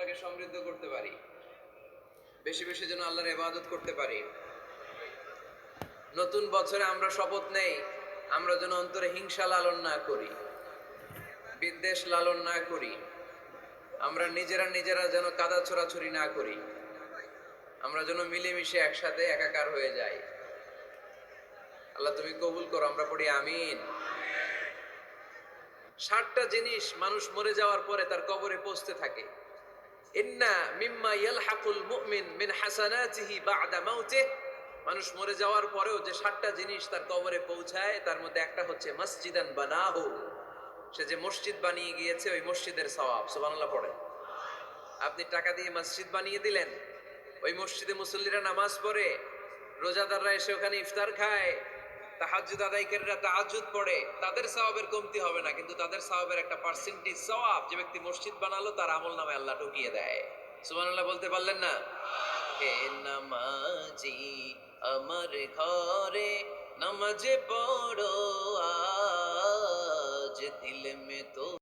অন্তরটাকে সমৃদ্ধ করতে পারি। বেশি বেশি যেন আল্লাহর ইবাদত করতে পারি। নতুন বছরে আমরা শপথ নেই, আমরা যেন অন্তরে হিংসা লালন না করি, বিদ্বেষ লালন না করি, আমরা নিজেরা নিজেরা যেন কাদা ছোড়াছুরি না করি, আমরা যেন মিলেমিশে একসাথে একাকার হয়ে যাই। আল্লাহ তুমি কবুল করো, আমরা পড়ি আমিন। ষাটটা জিনিস মানুষ মরে যাওয়ার পরে তার কবরে পৌঁছতে থাকে। ইন্না মিম্মা ইয়ালহাকুল মুমিন মিন হাসানাতিহি বা'দা মাউতিহ। মানুষ মরে যাওয়ার পরেও যে ষাটটা জিনিস তার কবরে পৌঁছায়, তার মধ্যে একটা হচ্ছে মসজিদান বানাহু। সে যে মসজিদ বানিয়ে গিয়েছে, ওই মসজিদের সওয়াব। সুবহানাল্লাহ পড়ে আপনি টাকা দিয়ে মসজিদ বানিয়ে দিলেন, ওই মসজিদে মুসল্লিরা নামাজ পড়ে, রোজাদাররা এসে ওখানে ইফতার খায় তাহাজ্জুদ আদায়কারীরা তাহাজুদ পড়ে, তাদের সওয়াবের কমতি হবে না, কিন্তু তাদের সওয়াবের একটা পার্সেন্টেজ সওয়াব যে ব্যক্তি মসজিদ বানালো, তার আমল নামে আল্লাহ ঢুকিয়ে দেয়। সুমানুল্লাহ বলতে পারলেন না? হে নামাজি আমার ঘরে নামাজে পড়ো, আজ দিলে মে তো